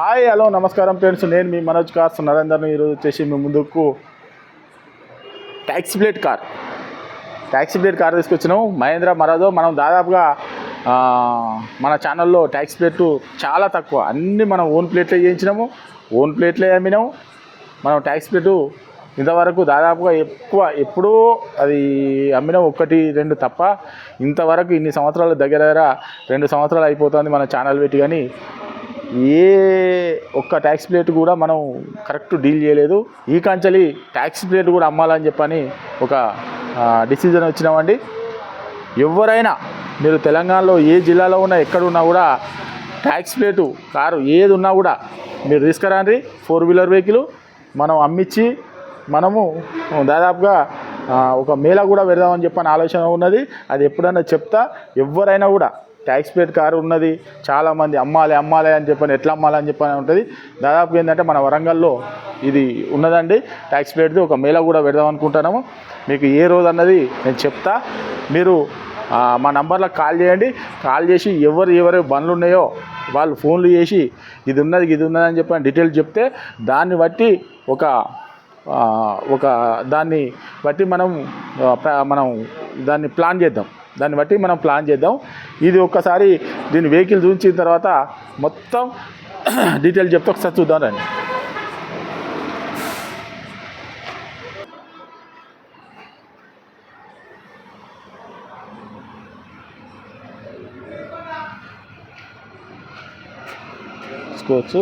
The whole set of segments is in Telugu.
హాయ్ హలో నమస్కారం ఫ్రెండ్స్. నేను మీ మనోజ్ కార్స్ నరేందర్ని ఈరోజు వచ్చేసి మీ ముందుకు taxi plate car. Taxi plate car తీసుకొచ్చినాము Mahindra Marazzo మనం దాదాపుగా మన ఛానల్లో ట్యాక్సీ ప్లేట్లు చాలా తక్కువ. అన్నీ మనం ఓన్ ప్లేట్లే చేయించినాము. ఓన్ ప్లేట్లే అమ్మినాము. మనం ట్యాక్సీ ప్లేటు ఇంతవరకు దాదాపుగా ఎక్కువ ఎప్పుడూ అది అమ్మిన ఒకటి రెండు తప్ప ఇంతవరకు ఇన్ని సంవత్సరాల దగ్గర దగ్గర రెండు సంవత్సరాలు అయిపోతుంది మన ఛానల్ పెట్టి కానీ ఏ ఒక్క ట్యాక్స్ ప్లేట్ కూడా మనం కరెక్ట్ డీల్ చేయలేదు. ఈ కంచెలి ట్యాక్స్ ప్లేట్ కూడా అమ్మాలని చెప్పని ఒక డిసిజన్ వచ్చినామండి. ఎవరైనా మీరు తెలంగాణలో ఏ జిల్లాలో ఉన్నా ఎక్కడ ఉన్నా కూడా ట్యాక్స్ ప్లేటు కారు ఏది ఉన్నా కూడా మీరు తీసుకురండి ఫోర్ వీలర్ వెహికల్ మనం అమ్మించి మనము దాదాపుగా ఒక మేళ కూడా పెడదామని చెప్పని ఆలోచన ఉన్నది. అది ఎప్పుడైనా చెప్తా ఎవరైనా కూడా ట్యాక్స్ ప్లేట్ కారు ఉన్నది చాలామంది అమ్మాలి అమ్మాలి అని చెప్పని ఎట్లా అమ్మాలి అని చెప్పని ఉంటుంది. దాదాపు ఏంటంటే మన వరంగల్లో ఇది ఉన్నదండి. ట్యాక్స్ ప్లేట్ది ఒక మేళ కూడా పెడదాం అనుకుంటున్నాము. మీకు ఏ రోజు అన్నది నేను చెప్తా. మీరు మా నంబర్లకు కాల్ చేయండి. కాల్ చేసి ఎవరు ఎవరు బండ్లు ఉన్నాయో వాళ్ళు ఫోన్లు చేసి ఇది ఉన్నది ఇది ఉన్నది అని చెప్పని డీటెయిల్స్ చెప్తే దాన్ని బట్టి ఒక ఒక దాన్ని బట్టి మనం మనం దాన్ని ప్లాన్ చేద్దాం. దాన్ని బట్టి మనం ప్లాన్ చేద్దాం. ఇది ఒక్కసారి దీని వెహికల్ చూపించిన తర్వాత మొత్తం డీటెయిల్ చెప్తే ఒకసారి చూద్దాం రండి. చూసుకోవచ్చు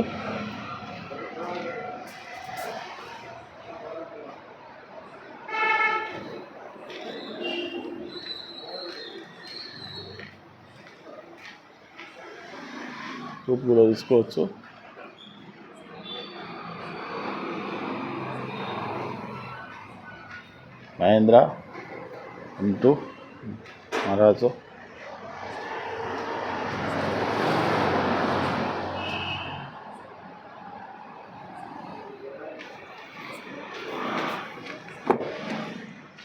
చూపు కూడా తీసుకోవచ్చు. మహేంద్ర ఇంటూ మహారాజు.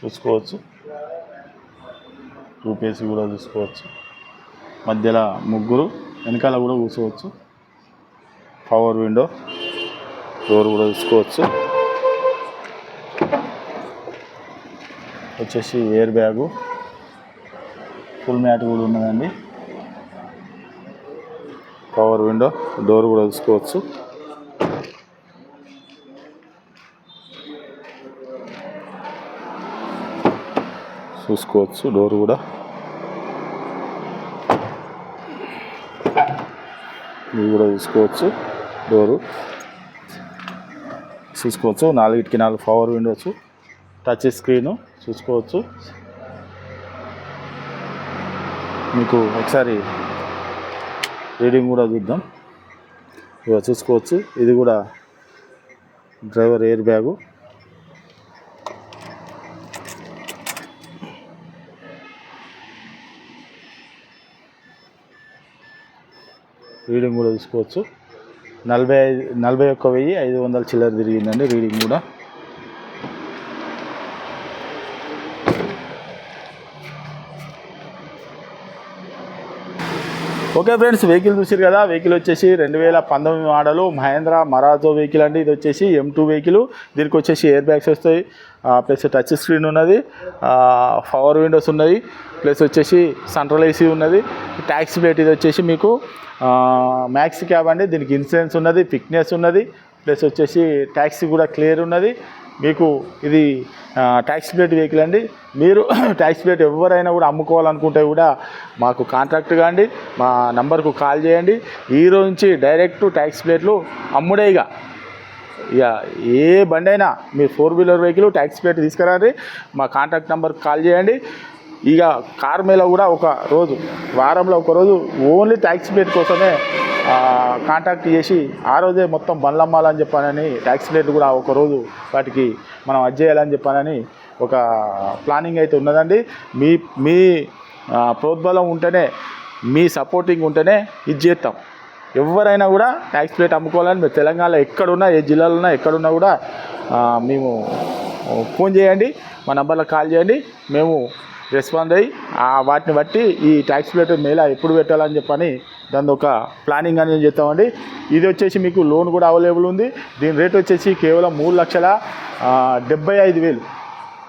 చూసుకోవచ్చు. రూపేసి కూడా చూసుకోవచ్చు. మధ్యలో ముగ్గురు. వెనకాల కూడా కూర్చోవచ్చు. పవర్ విండో డోర్ కూడా చూసుకోవచ్చు వచ్చేసి ఎయిర్ బ్యాగు ఫుల్ మ్యాట్ కూడా ఉన్నదండి. పవర్ విండో డోర్ కూడా చూసుకోవచ్చు చూసుకోవచ్చు డోర్ కూడా. ఇది కూడా చూసుకోవచ్చు డోరు చూసుకోవచ్చు. నాలుగిటికి నాలుగు పవర్ విండోస్ టచ్ స్క్రీను చూసుకోవచ్చు. మీకు ఒకసారి రీడింగ్ కూడా చూద్దాం. ఇక చూసుకోవచ్చు. ఇది కూడా డ్రైవర్ ఎయిర్ బ్యాగు. రీడింగ్ కూడా చూసుకోవచ్చు నలభై ఐదు నలభై ఒక్క వెయ్యి ఐదు వందల చిల్లర తిరిగిందండి రీడింగ్ కూడా. ఓకే ఫ్రెండ్స్ వెహికల్ చూసారు కదా వెహికల్ వచ్చేసి రెండు వేల పంతొమ్మిది మోడలు మహేంద్ర మరాజో వెహికల్ అండి. ఇది వచ్చేసి ఎం టూ వెహికల్ దీనికి వచ్చేసి ఎయిర్ బ్యాగ్స్ వస్తాయి. ప్లస్ టచ్ స్క్రీన్ ఉన్నది. పవర్ విండోస్ ఉన్నది. ప్లస్ వచ్చేసి సెంట్రల్ ఏసీ ఉన్నది. ట్యాక్సీ ప్లేట్ ఇది వచ్చేసి మీకు మ్యాక్స్ క్యాబ్ అండి. దీనికి ఇన్సూరెన్స్ ఉన్నది ఫిట్నెస్ ఉన్నది. ప్లస్ వచ్చేసి ట్యాక్సీ కూడా క్లియర్ ఉన్నది. మీకు ఇది ట్యాక్స్ ప్లేట్ వెహికల్ అండి. మీరు ట్యాక్స్ ప్లేట్ ఎవరైనా కూడా అమ్ముకోవాలనుకుంటే కూడా మాకు కాంటాక్ట్ కాండి. మా నంబర్కు కాల్ చేయండి. ఈ రోజు నుంచి డైరెక్ట్ ట్యాక్సీ ప్లేట్లు అమ్ముడేగా ఇక. ఏ బండి అయినా మీరు four wheeler vehicle tax plate తీసుకురండి. మా కాంటాక్ట్ నెంబర్కి కాల్ చేయండి. ఇక కార్ మీద కూడా ఒక రోజు వారంలో ఒక రోజు ఓన్లీ ట్యాక్స్ ప్లేట్ కోసమే కాంటాక్ట్ చేసి ఆ రోజే మొత్తం బండ్లమ్మాలని చెప్పానని ట్యాక్సీ ప్లేట్ కూడా ఒక రోజు వాటికి మనం అది చేయాలని చెప్పానని ఒక ప్లానింగ్ అయితే ఉన్నదండి. మీ మీ ప్రోద్బలం ఉంటేనే మీ సపోర్టింగ్ ఉంటేనే ఇది చేస్తాం. ఎవరైనా కూడా ట్యాక్స్ ప్లేట్ అమ్ముకోవాలని మీరు తెలంగాణలో ఎక్కడున్నా ఏ జిల్లాలో ఉన్నా ఎక్కడున్నా కూడా మేము ఫోన్ చేయండి మా నంబర్లో కాల్ చేయండి మేము రెస్పాండ్ అయ్యి ఆ వాటిని బట్టి ఈ ట్యాక్స్ ప్లేట్ మేళ ఎప్పుడు పెట్టాలని చెప్పని దాని ఒక ప్లానింగ్ అనేది చెప్తామండి ఇది వచ్చేసి మీకు లోన్ కూడా అవైలబుల్ ఉంది. దీని రేట్ వచ్చేసి కేవలం మూడు లక్షల డెబ్బై ఐదు వేలు.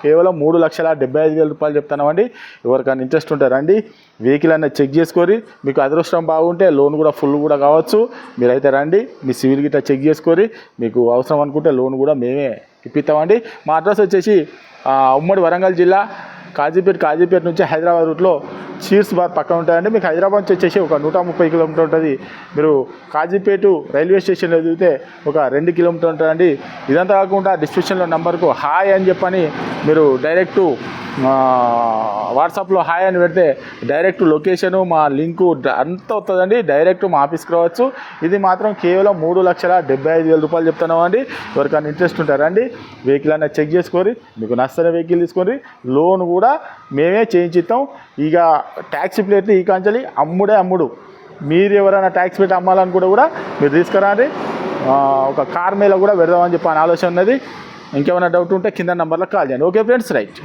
కేవలం మూడు లక్షల డెబ్బై ఐదు వేల రూపాయలు చెప్తామండి ఎవరికైనా ఇంట్రెస్ట్ ఉంటే రండి. వెహికల్ అనేది చెక్ చేసుకొని మీకు అదృష్టం బాగుంటే లోన్ కూడా ఫుల్ కూడా కావచ్చు. మీరైతే రండి. మీ సివిల్ గిట్ట చెక్ చేసుకొని మీకు అవసరం అనుకుంటే లోన్ కూడా మేమే ఇప్పిస్తామండి. మా అడ్రస్ వచ్చేసి ఉమ్మడి వరంగల్ జిల్లా కాజీపేట కాజీపేట నుంచి హైదరాబాద్ రూట్లో చీర్స్ బార్ పక్కన ఉంటాయండి మీకు హైదరాబాద్ నుంచి వచ్చేసి ఒక నూట ముప్పై కిలోమీటర్ ఉంటుంది. మీరు కాజీపేట రైల్వే స్టేషన్లో దిగితే ఒక రెండు కిలోమీటర్ ఉంటుందండి. ఇదంతా కాకుండా డిస్క్రిప్షన్లో నంబర్కు హాయ్ అని చెప్పని మీరు డైరెక్టు వాట్సాప్లో హాయ్ అని పెడితే డైరెక్ట్ లొకేషను మా లింకు అంత వస్తుందండి డైరెక్ట్ మా ఆఫీస్కి రావచ్చు. ఇది మాత్రం కేవలం మూడు లక్షల డెబ్బై ఐదు వేల రూపాయలు చెప్తున్నామండి. ఎవరికైనా ఇంట్రెస్ట్ ఉంటారండి వెహికల్ అన్న చెక్ చేసుకొని మీకు నచ్చిన వెహికల్ తీసుకొని లోన్ కూడా మేమే చేయించిస్తాం ఇక ట్యాక్సీ ప్లేట్లు ఈ కాంచలి అమ్ముడే అమ్ముడు. మీరు ఎవరైనా ట్యాక్సీ ప్లేట్ అమ్మాలనుకుంటే కూడా మీరు తీసుకురండి. ఒక కార్ మీద కూడా పెడదామని చెప్పి అని ఆలోచన ఉన్నది. ఇంకేమైనా డౌట్ ఉంటే కింద నెంబర్లో కాల్ చేయండి. Okay friends right.